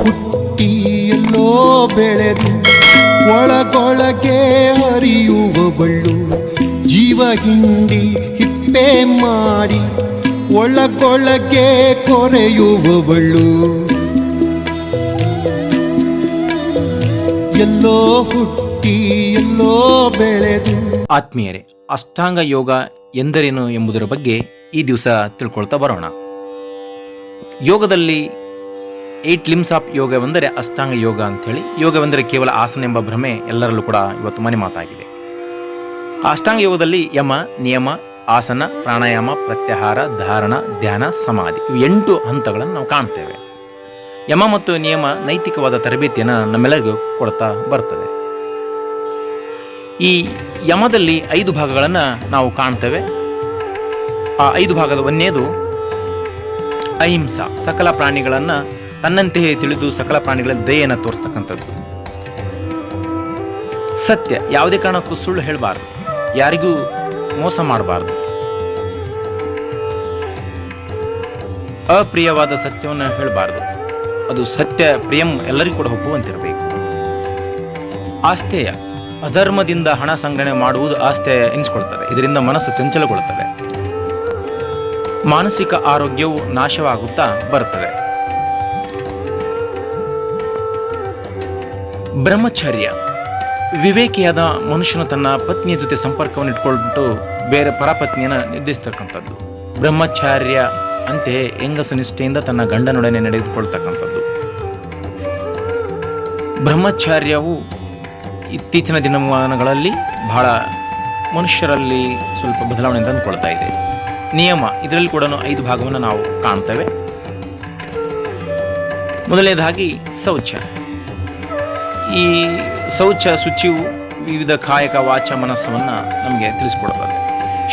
ಹುಟ್ಟಿ, ಎಲ್ಲೋ ಬೆಳೆದು ಒಳಗೊಳಗೆ ಹರಿಯುವವಳು. ಜೀವ ಹಿಂಡಿ ಹಿಪ್ಪೆ ಮಾಡಿ ಒಳಗೊಳಗೆ ಕೊರೆಯುವವಳು. ಎಲ್ಲೋ ಹುಟ್ಟಿ, ಎಲ್ಲೋ ಬೆಳೆದು ಆತ್ಮೀಯರೇ, ಅಷ್ಟಾಂಗ ಯೋಗ ಎಂದರೇನು ಎಂಬುದರ ಬಗ್ಗೆ ಈ ದಿವಸ ತಿಳ್ಕೊಳ್ತಾ ಬರೋಣ. ಯೋಗದಲ್ಲಿ ಏಟ್ ಲಿಮ್ಸ್ ಆಫ್ ಯೋಗವೆಂದರೆ ಅಷ್ಟಾಂಗ ಯೋಗ ಅಂಥೇಳಿ ಯೋಗವೆಂದರೆ ಕೇವಲ ಆಸನ ಎಂಬ ಭ್ರಮೆ ಎಲ್ಲರಲ್ಲೂ ಕೂಡ ಇವತ್ತು ಮನೆ ಮಾತಾಗಿದೆ. ಅಷ್ಟಾಂಗ ಯೋಗದಲ್ಲಿ ಯಮ, ನಿಯಮ, ಆಸನ, ಪ್ರಾಣಾಯಾಮ, ಪ್ರತ್ಯಾಹಾರ, ಧಾರಣ, ಧ್ಯಾನ, ಸಮಾಧಿ ಇವು ಎಂಟು ಹಂತಗಳನ್ನು ನಾವು ಕಾಣ್ತೇವೆ. ಯಮ ಮತ್ತು ನಿಯಮ ನೈತಿಕವಾದ ತರಬೇತಿಯನ್ನು ನಮ್ಮೆಲ್ಲರಿಗೂ ಕೊಡ್ತಾ ಬರ್ತದೆ. ಈ ಯಮದಲ್ಲಿ ಐದು ಭಾಗಗಳನ್ನು ನಾವು ಕಾಣ್ತೇವೆ. ಆ ಐದು ಭಾಗದ ಒಂದೇದು ಅಹಿಂಸಾ, ಸಕಲ ಪ್ರಾಣಿಗಳನ್ನು ತನ್ನಂತೆಯೇ ತಿಳಿದು ಸಕಲ ಪ್ರಾಣಿಗಳ ದಯೆಯನ್ನು ತೋರಿಸ್ತಕ್ಕಂಥದ್ದು. ಸತ್ಯ, ಯಾವುದೇ ಕಾರಣಕ್ಕೂ ಸುಳ್ಳು ಹೇಳಬಾರ್ದು. ಯಾರಿಗೂ ಮೋಸ ಮಾಡಬಾರ್ದು. ಅಪ್ರಿಯವಾದ ಸತ್ಯವನ್ನು ಹೇಳಬಾರ್ದು. ಅದು ಸತ್ಯ ಪ್ರಿಯಂ ಎಲ್ಲರಿಗೂ ಕೂಡ ಒಪ್ಪುವಂತಿರಬೇಕು ಆಸ್ಥೇಯ, ಅಧರ್ಮದಿಂದ ಹಣ ಸಂಗ್ರಹಣೆ ಮಾಡುವುದು ಆಸ್ಥೇಯ ಎನಿಸ್ಕೊಳ್ತದೆ ಇದರಿಂದ ಮನಸ್ಸು ಚಂಚಲಗೊಳ್ಳುತ್ತದೆ. ಮಾನಸಿಕ ಆರೋಗ್ಯವು ನಾಶವಾಗುತ್ತಾ ಬರುತ್ತದೆ. ಬ್ರಹ್ಮಚರ್ಯ. ವಿವೇಕಿಯಾದ ಮನುಷ್ಯನು ತನ್ನ ಪತ್ನಿಯ ಜೊತೆ ಸಂಪರ್ಕವನ್ನು ಇಟ್ಕೊಂಡು ಬೇರೆ ಪರಪತ್ನಿಯನ್ನು ನಿರ್ದೇಶಿಸ್ತಕ್ಕಂಥದ್ದು. ಬ್ರಹ್ಮಚಾರ್ಯ ಅಂತೆ ಹೆಂಗಸು ನಿಷ್ಠೆಯಿಂದ ತನ್ನ ಗಂಡನೊಡನೆ ನಡೆದುಕೊಳ್ತಕ್ಕಂಥದ್ದು. ಬ್ರಹ್ಮಚಾರ್ಯವು ಇತ್ತೀಚಿನ ದಿನಮಾನಗಳಲ್ಲಿ ಬಹಳ ಮನುಷ್ಯರಲ್ಲಿ ಸ್ವಲ್ಪ ಬದಲಾವಣೆ ತಂದುಕೊಳ್ತಾ ಇದೆ. ನಿಯಮ, ಇದರಲ್ಲಿ ಕೂಡ ಐದು ಭಾಗವನ್ನು ನಾವು ಕಾಣ್ತೇವೆ. ಮೊದಲನೇದಾಗಿ ಶೌಚ. ಈ ಶೌಚ ಶುಚಿಯು ವಿವಿಧ ಕಾಯಕ ವಾಚ ಮನಸ್ಸನ್ನು ನಮಗೆ ತಿಳಿಸ್ಕೊಡ್ತದೆ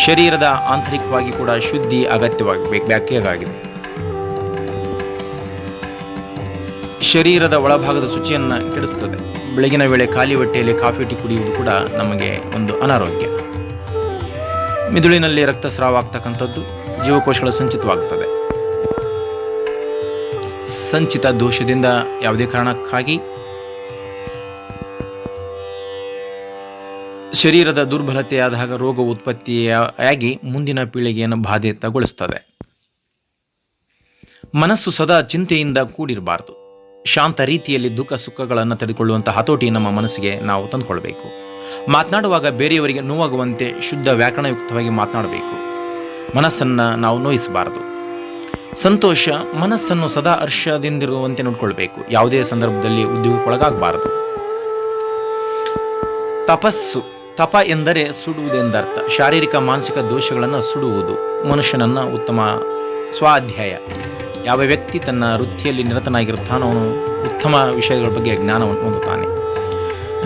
ಶರೀರದ ಆಂತರಿಕವಾಗಿ ಕೂಡ ಶುದ್ಧಿ ಅಗತ್ಯವಾಗಬೇಕು ಬೇಕಾಗಿದೆ ಶರೀರದ ಒಳಭಾಗದ ಶುಚಿಯನ್ನು ಕೆಡಿಸ್ತದೆ. ಬೆಳಗಿನ ವೇಳೆ ಖಾಲಿ ಹೊಟ್ಟೆಯಲ್ಲಿ ಕಾಫಿ, ಟೀ ಕುಡಿಯುವುದು ಕೂಡ ನಮಗೆ ಒಂದು ಅನಾರೋಗ್ಯ. ಮಿದುಳಿನಲ್ಲಿ ರಕ್ತಸ್ರಾವ ಆಗ್ತಕ್ಕಂಥದ್ದು ಜೀವಕೋಶಗಳು ಸಂಚಿತವಾಗ್ತದೆ. ಸಂಚಿತ ದೋಷದಿಂದ ಯಾವುದೇ ಕಾರಣಕ್ಕಾಗಿ ಶರೀರದ ದುರ್ಬಲತೆಯಾದಾಗ ರೋಗ ಉತ್ಪತ್ತಿಯಾಗಿ ಮುಂದಿನ ಪೀಳಿಗೆಯನ್ನು ಬಾಧಿತಗೊಳಿಸ್ತದೆ ಮನಸ್ಸು ಸದಾ ಚಿಂತೆಯಿಂದ ಕೂಡಿರಬಾರದು. ಶಾಂತ ರೀತಿಯಲ್ಲಿ ದುಃಖ ಸುಖಗಳನ್ನು ತಡೆದುಕೊಳ್ಳುವಂಥ ಹತೋಟಿ ನಮ್ಮ ಮನಸ್ಸಿಗೆ ನಾವು ತಂದುಕೊಳ್ಬೇಕು. ಮಾತನಾಡುವಾಗ ಬೇರೆಯವರಿಗೆ ನೋವಾಗುವಂತೆ ಶುದ್ಧ ವ್ಯಾಕರಣಯುಕ್ತವಾಗಿ ಮಾತನಾಡಬೇಕು. ಮನಸ್ಸನ್ನು ನಾವು ನೋಯಿಸಬಾರದು. ಸಂತೋಷ ಮನಸ್ಸನ್ನು ಸದಾ ಹರ್ಷದಿಂದಿರುವಂತೆ ನೋಡಿಕೊಳ್ಬೇಕು. ಯಾವುದೇ ಸಂದರ್ಭದಲ್ಲಿ ಉದ್ಯೋಗಕ್ಕೊಳಗಾಗಬಾರದು. ತಪಸ್ಸು ತಪ ಎಂದರೆ ಸುಡುವುದೆಂದರ್ಥ. ಶಾರೀರಿಕ, ಮಾನಸಿಕ ದೋಷಗಳನ್ನು ಸುಡುವುದು ಮನುಷ್ಯನನ್ನು ಉತ್ತಮ ಸ್ವಾಧ್ಯಾಯ. ಯಾವ ವ್ಯಕ್ತಿ ತನ್ನ ವೃತ್ತಿಯಲ್ಲಿ ನಿರತನಾಗಿರುತ್ತಾನೋ ಅವನು ಉತ್ತಮ ವಿಷಯಗಳ ಬಗ್ಗೆ ಜ್ಞಾನವನ್ನು ಹೊಂದುತ್ತಾನೆ.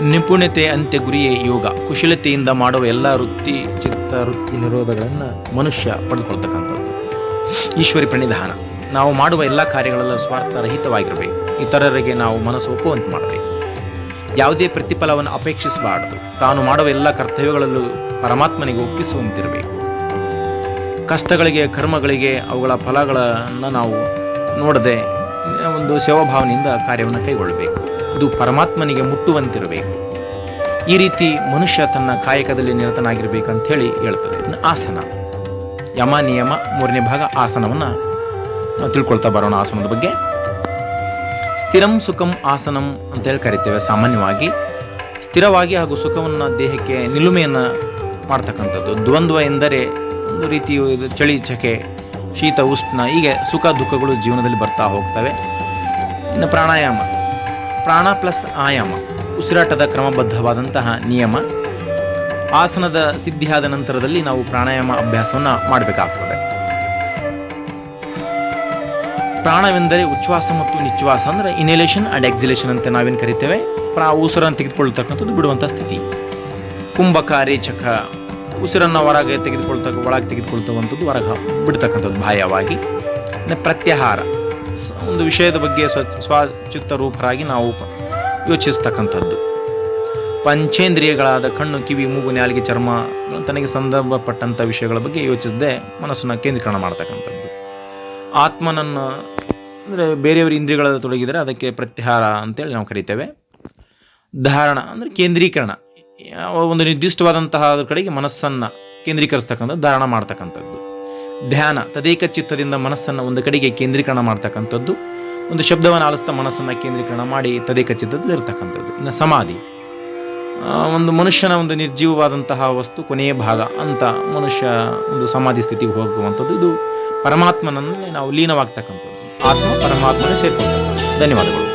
ನಿಪುಣತೆ, ಅಂತ್ಯ ಗುರಿಯೇ ಯೋಗ. ಕುಶಲತೆಯಿಂದ ಮಾಡುವ ಎಲ್ಲ ವೃತ್ತಿ, ಚಿತ್ತ, ವೃತ್ತಿ ನಿರೋಧಗಳನ್ನು ಮನುಷ್ಯ ಪಡೆದುಕೊಳ್ತಕ್ಕಂಥದ್ದು ಈಶ್ವರಿ ಪ್ರಣಿಧಾನ. ನಾವು ಮಾಡುವ ಎಲ್ಲ ಕಾರ್ಯಗಳೆಲ್ಲ ಸ್ವಾರ್ಥರಹಿತವಾಗಿರಬೇಕು ಇತರರಿಗೆ ನಾವು ಮನಸ್ಸು ಒಪ್ಪುವಂತೆ ಮಾಡಬೇಕು. ಯಾವುದೇ ಪ್ರತಿಫಲವನ್ನು ಅಪೇಕ್ಷಿಸಬಾರದು. ತಾನು ಮಾಡುವ ಎಲ್ಲ ಕರ್ತವ್ಯಗಳಲ್ಲೂ ಪರಮಾತ್ಮನಿಗೆ ಒಪ್ಪಿಸುವಂತಿರಬೇಕು. ಕಷ್ಟಗಳಿಗೆ, ಕರ್ಮಗಳಿಗೆ ಅವುಗಳ ಫಲಗಳನ್ನು ನಾವು ನೋಡದೆ, ಒಂದು ಸೇವಾಭಾವನೆಯಿಂದ ಕಾರ್ಯವನ್ನು ಕೈಗೊಳ್ಳಬೇಕು. ಇದು ಪರಮಾತ್ಮನಿಗೆ ಮುಟ್ಟುವಂತಿರಬೇಕು. ಈ ರೀತಿ ಮನುಷ್ಯ ತನ್ನ ಕಾಯಕದಲ್ಲಿ ಅಂತ ಹೇಳಿ ಹೇಳ್ತದೆ. ಆಸನ. ಯಮ ನಿಯಮ ಮೂರನೇ ಭಾಗ ಆಸನವನ್ನು ನಾವು ತಿಳ್ಕೊಳ್ತಾ ಬರೋಣ ಆಸನದ ಬಗ್ಗೆ. ಸ್ಥಿರಂ ಸುಖಂ ಆಸನಂ ಅಂತ ಹೇಳಿ ಕರಿತೇವೆ ಸಾಮಾನ್ಯವಾಗಿ. ಸ್ಥಿರವಾಗಿ ಹಾಗೂ ಸುಖವನ್ನು ದೇಹಕ್ಕೆ ನಿಲುಮೆಯನ್ನು ಮಾಡ್ತಕ್ಕಂಥದ್ದು. ದ್ವಂದ್ವ ಎಂದರೆ ಒಂದು ರೀತಿಯು ಚಳಿ, ಚಕೆ, ಶೀತ, ಉಷ್ಣ, ಹೀಗೆ ಸುಖ, ದುಃಖಗಳು ಜೀವನದಲ್ಲಿ ಬರ್ತಾ ಹೋಗ್ತವೆ. ಇನ್ನು ಪ್ರಾಣಾಯಾಮ. ಪ್ರಾಣ ಪ್ಲಸ್ ಆಯಾಮ. ಉಸಿರಾಟದ ಕ್ರಮಬದ್ಧವಾದಂತಹ ನಿಯಮ. ಆಸನದ ಸಿದ್ಧಿಯಾದ ನಂತರದಲ್ಲಿ ನಾವು ಪ್ರಾಣಾಯಾಮ ಅಭ್ಯಾಸವನ್ನು ಮಾಡಬೇಕಾಗ್ತದೆ. ಪ್ರಾಣವೆಂದರೆ ಉಚ್ಛ್ವಾಸ ಮತ್ತು ನಿಚ್ಛ್ವಾಸ ಅಂದರೆ ಇನೇಲೇಷನ್ ಆ್ಯಂಡ್ ಎಕ್ಸಿಲೇಷನ್ ಅಂತ ನಾವೇನು ಕರಿತೇವೆ? ಪ್ರಾ ಉಸಿರನ್ನು ತೆಗೆದುಕೊಳ್ತಕ್ಕಂಥದ್ದು ಬಿಡುವಂಥ ಸ್ಥಿತಿ. ಕುಂಭಕ ರೇಚಕ ಉಸಿರನ್ನು ಹೊರಗೆ ತೆಗೆದುಕೊಳ್ತಕ್ಕ ಒಳಗೆ ತೆಗೆದುಕೊಳ್ತಕ್ಕಂಥದ್ದು ಹೊರಗೆ ಬಿಡ್ತಕ್ಕಂಥದ್ದು ಬಾಹ್ಯವಾಗಿ. ಇನ್ನು ಪ್ರತ್ಯಾಹಾರ. ಒಂದು ವಿಷಯದ ಬಗ್ಗೆ ಸ್ವ ಸ್ವಚಿತ್ತ ರೂಪರಾಗಿ ನಾವು ಯೋಚಿಸ್ತಕ್ಕಂಥದ್ದು. ಪಂಚೇಂದ್ರಿಯಗಳಾದ ಕಣ್ಣು, ಕಿವಿ, ಮೂಗು, ನಾಲಿಗೆ, ಚರ್ಮ ತನಗೆ ಸಂದರ್ಭಪಟ್ಟಂಥ ವಿಷಯಗಳ ಬಗ್ಗೆ ಯೋಚಿಸದೆ ಮನಸ್ಸನ್ನು ಕೇಂದ್ರೀಕರಣ ಮಾಡ್ತಕ್ಕಂಥದ್ದು. ಆತ್ಮನನ್ನು, ಅಂದರೆ ಬೇರೆಯವರ ಇಂದ್ರಿಯಗಳ ತೊಡಗಿದರೆ ಅದಕ್ಕೆ ಪ್ರತ್ಯಾಹಾರ ಅಂತೇಳಿ ನಾವು ಕರಿತೇವೆ. ಧಾರಣ, ಅಂದರೆ ಕೇಂದ್ರೀಕರಣ. ಒಂದು ನಿರ್ದಿಷ್ಟವಾದಂತಹ ಅದ್ರ ಕಡೆಗೆ ಮನಸ್ಸನ್ನು ಕೇಂದ್ರೀಕರಿಸ್ತಕ್ಕಂಥದ್ದು ಧಾರಣ ಮಾಡ್ತಕ್ಕಂಥದ್ದು. ಧ್ಯಾನ, ತದೇಕ ಚಿತ್ತದಿಂದ ಮನಸ್ಸನ್ನು ಒಂದು ಕಡೆಗೆ ಕೇಂದ್ರೀಕರಣ ಮಾಡ್ತಕ್ಕಂಥದ್ದು. ಒಂದು ಶಬ್ದವನ್ನು ಆಲಿಸ್ತಾ ಮನಸ್ಸನ್ನು ಕೇಂದ್ರೀಕರಣ ಮಾಡಿ ತದೇಕ ಚಿತ್ತದಲ್ಲಿ ಇರ್ತಕ್ಕಂಥದ್ದು. ಇನ್ನು ಸಮಾಧಿ. ಒಂದು ಮನುಷ್ಯನ ಒಂದು ನಿರ್ಜೀವವಾದಂತಹ ವಸ್ತು ಕೊನೆಯ ಭಾಗ ಅಂತ ಮನುಷ್ಯ ಒಂದು ಸಮಾಧಿ ಸ್ಥಿತಿಗೆ ಹೋಗುವಂಥದ್ದು. ಇದು ಪರಮಾತ್ಮನನ್ನು ನಾವು ಲೀನವಾಗ್ತಕ್ಕಂಥದ್ದು. ಆತ್ಮ ಪರಮಾತ್ಮನೇ ಸೇರ್ಕೊಂಡ ಧನ್ಯವಾದಗಳು.